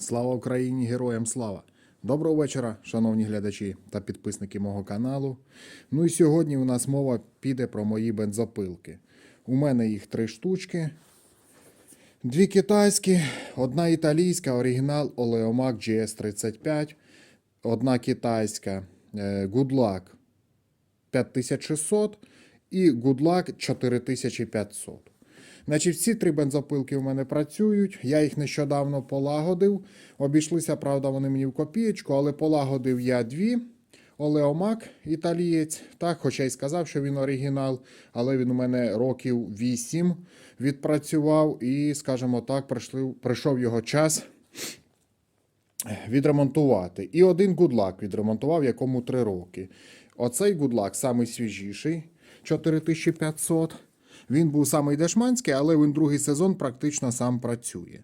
Слава Україні! Героям слава! Доброго вечора, шановні глядачі та підписники мого каналу. Ну і сьогодні у нас мова піде про мої бензопилки. У мене їх три штучки. Дві китайські, одна італійська, оригінал Oleomac GS35, одна китайська е, Goodluck 5600 і Goodluck 4500. Значить, всі три бензопилки в мене працюють. Я їх нещодавно полагодив. Обійшлися, правда, вони мені в копієчку, але полагодив я дві. Олеомак, італієць, так, хоча й сказав, що він оригінал, але він у мене років 8 відпрацював, і, скажімо так, прийшов його час відремонтувати. І один гудлак відремонтував, якому 3 роки. Оцей гудлак самий свіжіший 4500. Він був самий дешманський, але він другий сезон практично сам працює.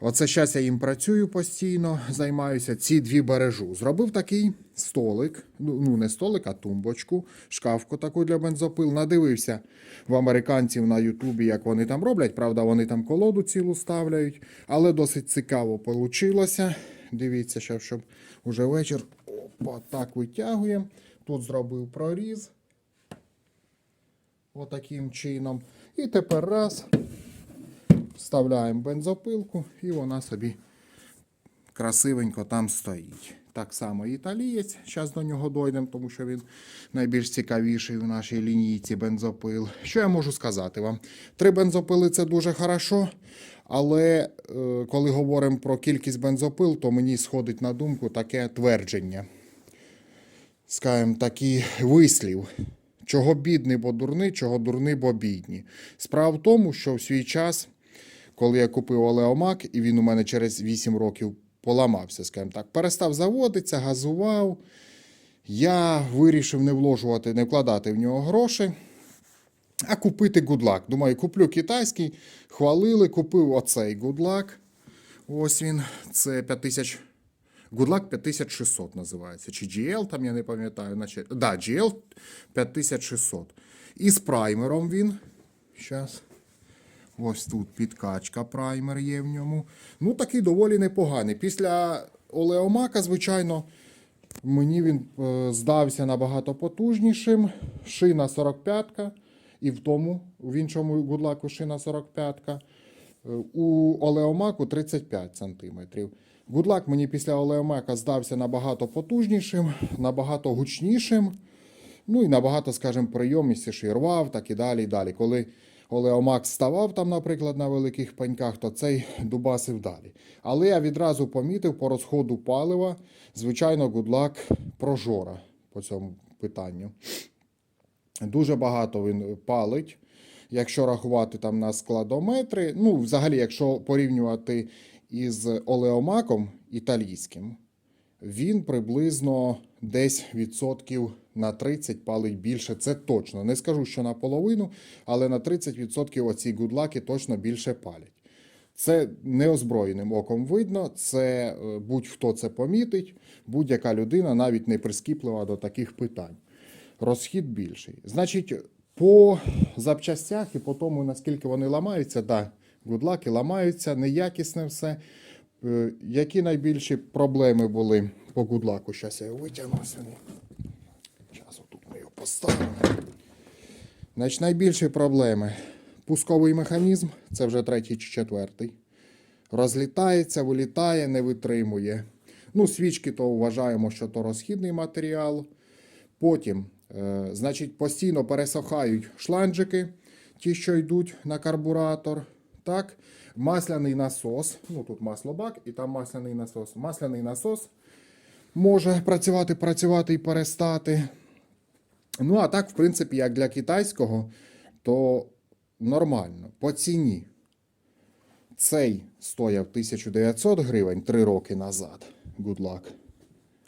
Оце зараз я їм працюю постійно, займаюся. Ці дві бережу. Зробив такий столик, ну ну, не столик, а тумбочку, шкафку таку для бензопил. Надивився в американців на Ютубі, як вони там роблять. Правда, вони там колоду цілу ставляють, але досить цікаво вийшло. Дивіться, щоб уже вечір. Опа, так витягуємо. Тут зробив проріз. Отаким чином. І тепер раз. Вставляємо бензопилку, і вона собі красивенько там стоїть. Так само італієць. Зараз до нього дойдемо, тому що він найбільш цікавіший в нашій лінійці бензопил. Що я можу сказати вам? Три бензопили це дуже хорошо. Але е, коли говоримо про кількість бензопил, то мені сходить на думку таке твердження. Скажімо, такий вислів. Чого бідний, бо дурний, чого дурний, бо бідні. Справа в тому, що в свій час, коли я купив Олеомак, і він у мене через 8 років поламався, скажімо так, перестав заводитися, газував. Я вирішив не вложувати, не вкладати в нього гроші, а купити гудлак. Думаю, куплю китайський, хвалили, купив оцей гудлак. Ось він, це 5000. Goodluck 5600 називається. Чи GL, там я не пам'ятаю. Наче... Да, GL 5600. І з праймером він. Зараз. Ось тут підкачка праймер є в ньому. Ну, такий доволі непоганий. Після Олеомака, звичайно, мені він е, здався набагато потужнішим. Шина 45-ка. І в тому, в іншому гудлаку шина 45-ка. У Олеомаку 35 сантиметрів. Гудлак мені після Олеомака здався набагато потужнішим, набагато гучнішим. Ну і набагато, скажімо, прийомністіший рвав, так і далі. і далі. Коли Олеомак ставав там, наприклад, на великих пеньках, то цей дубасив далі. Але я відразу помітив по розходу палива, звичайно, гудлак прожора по цьому питанню. Дуже багато він палить. Якщо рахувати там на складометри, ну, взагалі, якщо порівнювати із олеомаком італійським, він приблизно десь відсотків на 30 палить більше. Це точно. Не скажу, що на половину, але на 30% оці гудлаки точно більше палять. Це неозброєним оком видно, це е, будь-хто це помітить, будь-яка людина навіть не прискіплива до таких питань. Розхід більший. Значить, по запчастях і по тому, наскільки вони ламаються, да, гудлаки ламаються, неякісне все. Е, Які найбільші проблеми були по гудлаку? Зараз я його витягну. Зараз отут ми його поставимо. Значить, найбільші проблеми. Пусковий механізм, це вже третій чи четвертий. Розлітається, вилітає, не витримує. Ну, свічки то вважаємо, що то розхідний матеріал. Потім, значить, постійно пересохають шланджики, ті, що йдуть на карбуратор. Так, масляний насос. Ну, тут маслобак і там масляний насос. Масляний насос може працювати, працювати і перестати. Ну, а так, в принципі, як для китайського, то нормально. По ціні. Цей стояв 1900 гривень 3 роки назад. Good luck.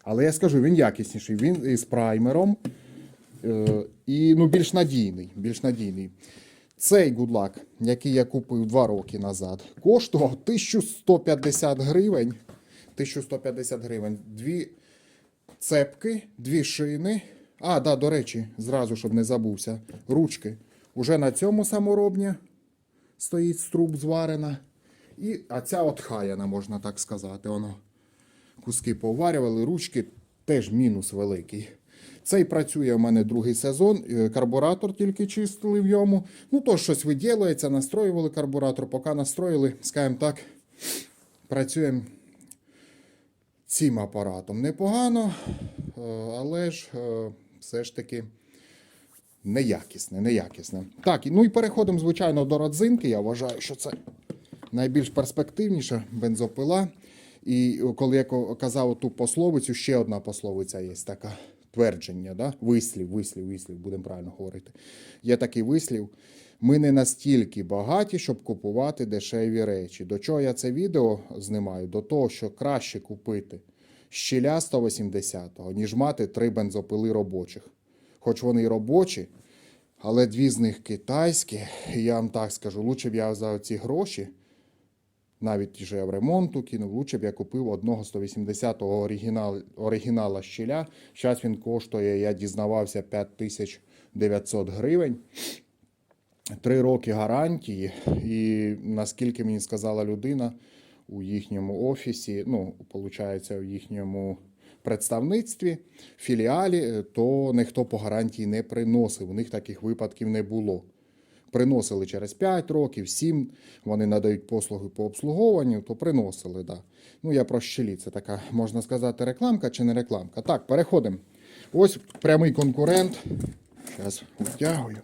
Але я скажу, він якісніший. Він із праймером. Е, і ну, більш надійний. Більш надійний. Цей гудлак, який я купив 2 роки назад, коштував 1150 гривень. 1150 гривень. Дві цепки, дві шини. А, да, до речі, зразу, щоб не забувся. Ручки. Уже на цьому саморобні стоїть струб зварена. І, а ця отхаяна, можна так сказати. Воно куски поварювали, ручки теж мінус великий. Цей працює у мене другий сезон, е, карбуратор тільки чистили в йому. Ну, то щось виділається, настроювали карбуратор, поки настроїли, скажімо так, працюємо цим апаратом. Непогано, е, але ж е, все ж таки неякісне, неякісне. Так, ну і переходимо, звичайно, до родзинки. Я вважаю, що це найбільш перспективніша бензопила. І коли я казав ту пословицю, ще одна пословиця є така твердження, да? вислів, вислів, вислів, будемо правильно говорити. Є такий вислів. Ми не настільки багаті, щоб купувати дешеві речі. До чого я це відео знімаю? До того, що краще купити щіля 180-го, ніж мати три бензопили робочих. Хоч вони й робочі, але дві з них китайські. Я вам так скажу, лучше б я за ці гроші, навіть вже в ремонту кинув, лучше б я купив одного 180-го оригінал, оригінала щіля. Зараз він коштує, я дізнавався, 5900 гривень. Три роки гарантії, і наскільки мені сказала людина у їхньому офісі, ну, виходить, у їхньому представництві, філіалі, е, то ніхто по гарантії не приносив. У них таких випадків не було. Приносили через 5 років, 7, вони надають послуги по обслуговуванню, то приносили, да. Ну, я про щелі, це така, можна сказати, рекламка чи не рекламка. Так, переходимо. Ось прямий конкурент. Зараз витягую.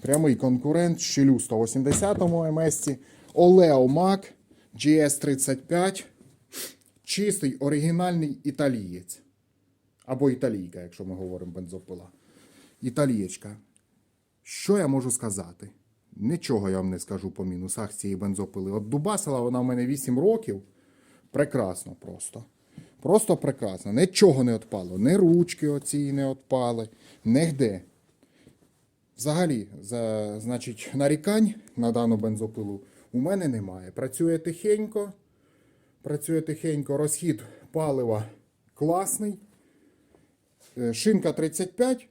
Прямий конкурент щелю 180-му МС. Олео Мак GS35. Чистий оригінальний італієць. Або італійка, якщо ми говоримо бензопила. Італієчка. Що я можу сказати? Нічого я вам не скажу по мінусах цієї бензопили. От Дубасила вона в мене 8 років. Прекрасно просто. Просто прекрасно. Нічого не відпало. Ні ручки оці не відпали, нігде. Взагалі, за, значить, нарікань на дану бензопилу у мене немає. Працює тихенько, працює тихенько, розхід палива класний. Е, Шинка 35,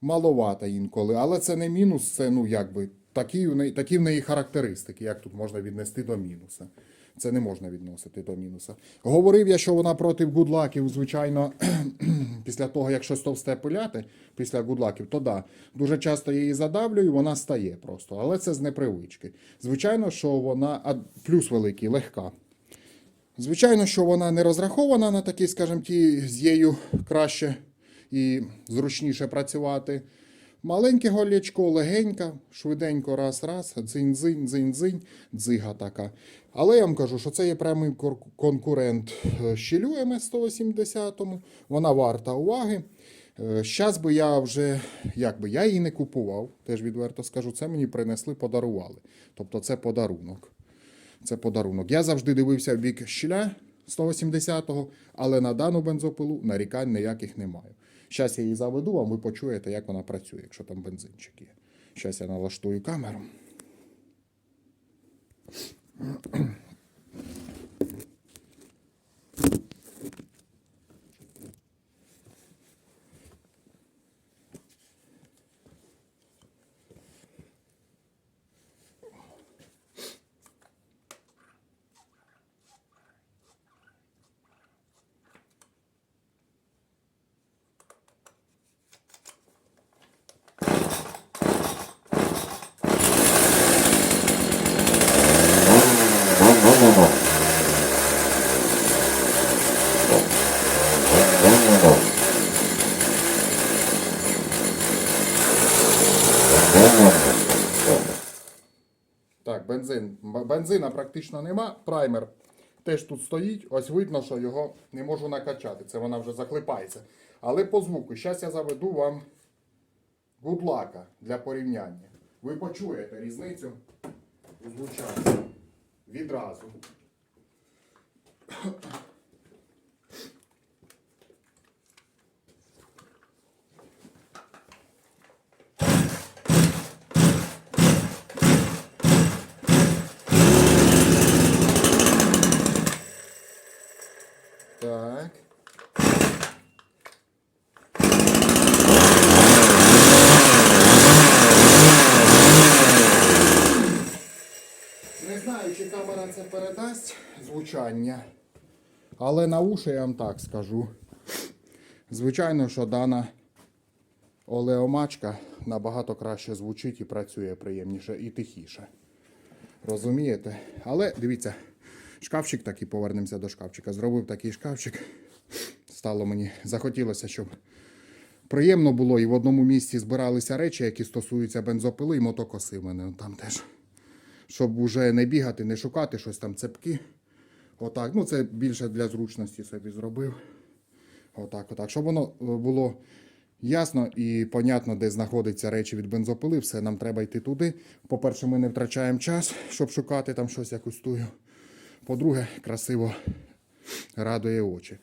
маловата інколи, але це не мінус, це ну якби такі, в неї- такі в неї характеристики, як тут можна віднести до мінуса. Це не можна відносити до мінуса. Говорив я, що вона проти гудлаків, звичайно, після того, як щось товсте пиляти, після гудлаків, то да, дуже часто я її задавлюю, вона стає просто. Але це з непривички. Звичайно, що вона, а плюс великий, легка. Звичайно, що вона не розрахована на такі, скажімо, ті з нею краще і зручніше працювати. Маленьке голячко, легенька, швиденько, раз-раз, дзинь-дзинь, дзинь-дзинь, дзига така. Але я вам кажу, що це є прямий конкурент е, щелю МС-180. Вона варта уваги. Зараз би я вже, як би, я її не купував, теж відверто скажу, це мені принесли, подарували. Тобто це подарунок. Це подарунок. Я завжди дивився в бік щіля 180-го, але на дану бензопилу нарікань ніяких не маю. Зараз я її заведу, вам ви почуєте, як вона працює, якщо там бензинчик є. Зараз я налаштую камеру. Так, бензин. Б- Бензина практично нема. Праймер теж тут стоїть. Ось видно, що його не можу накачати. Це вона вже заклепається. Але по звуку, зараз я заведу вам гудлака для порівняння. Ви почуєте різницю у звучанні відразу. Так. Не знаю, чи камера це передає. Звучання. Але на уші я вам так скажу. Звичайно, що дана олеомачка набагато краще звучить і працює приємніше і тихіше. Розумієте? Але дивіться, шкафчик такий, повернемося до шкафчика. Зробив такий шкафчик. Стало мені, захотілося, щоб приємно було і в одному місці збиралися речі, які стосуються бензопили і мотокоси мене там теж. Щоб уже не бігати, не шукати щось там цепки. Отак. Ну, це більше для зручності собі зробив. Отак, отак. Щоб воно е, було ясно і понятно, де знаходяться речі від бензопили, все, нам треба йти туди. По-перше, ми не втрачаємо час, щоб шукати там щось якусь тую. По-друге, красиво радує очі.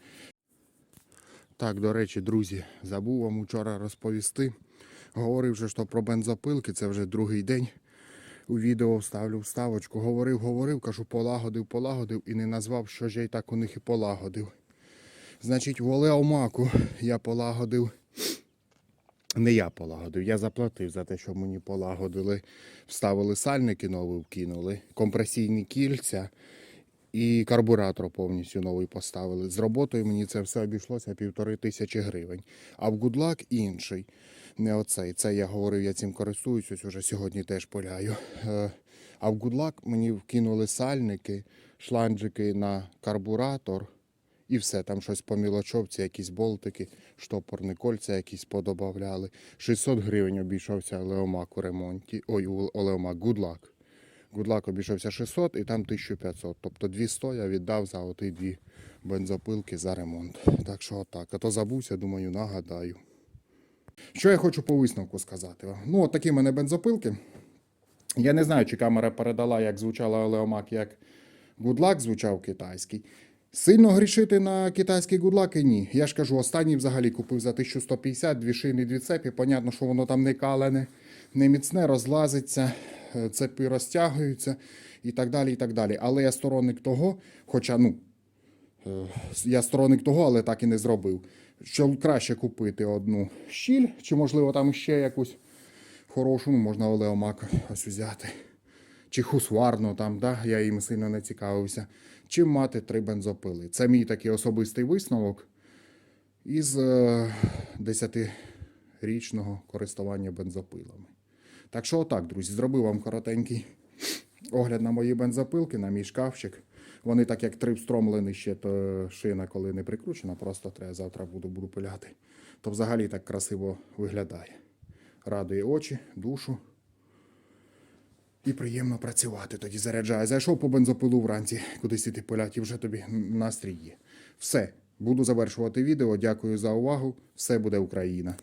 Так, до речі, друзі, забув вам вчора розповісти. Говорив же, що про бензопилки, це вже другий день. У відео вставлю вставочку. Говорив, говорив, кажу, полагодив, полагодив і не назвав, що ж я й так у них і полагодив. Значить, в Олеомаку я полагодив. Не я полагодив, я заплатив за те, що мені полагодили. Вставили сальники нові, вкинули, компресійні кільця і карбуратор повністю новий поставили. З роботою мені це все обійшлося півтори тисячі гривень. А в Гудлак інший. Не оцей. Це я говорив, я цим користуюсь, ось уже сьогодні теж поляю. Е, А в Гудлак мені вкинули сальники, шланджики на карбуратор. І все, там щось по мілочовці, якісь болтики, штопорні кольця якісь подобавляли. 600 гривень обійшовся Леомак у ремонті. Ой, у Леомак, Гудлак. Гудлак обійшовся 600 і там 1500. Тобто 200 я віддав за оті дві бензопилки за ремонт. Так що отак. А то забувся, думаю, нагадаю. Що я хочу по висновку сказати? Ну, от такі в мене бензопилки. Я не знаю, чи камера передала, як звучала Леомак, як Гудлак звучав китайський. Сильно грішити на китайський гудлаки ні. Я ж кажу, останній взагалі купив за 1150, дві шини, дві цепі. Понятно, що воно там не калене, не міцне, розлазиться, цепи розтягуються і так далі. і так далі. Але я сторонник того, хоча, ну, Я сторонник того, але так і не зробив. Що краще купити одну щіль, чи, можливо, там ще якусь хорошу, ну, можна Олеомак ось взяти. Чи хусварну там, да? я їм сильно не цікавився. Чим мати три бензопили. Це мій такий особистий висновок із е, 10-річного користування бензопилами. Так що, отак, друзі, зробив вам коротенький огляд на мої бензопилки, на мій шкафчик. Вони так як три встромлені ще, то шина, коли не прикручена, просто треба завтра буду, буду пиляти. То взагалі так красиво виглядає. Радує очі, душу. І приємно працювати. Тоді заряджає. Зайшов по бензопилу вранці, кудись іти пиляти, і вже тобі настрій є. Все, буду завершувати відео. Дякую за увагу. Все буде Україна.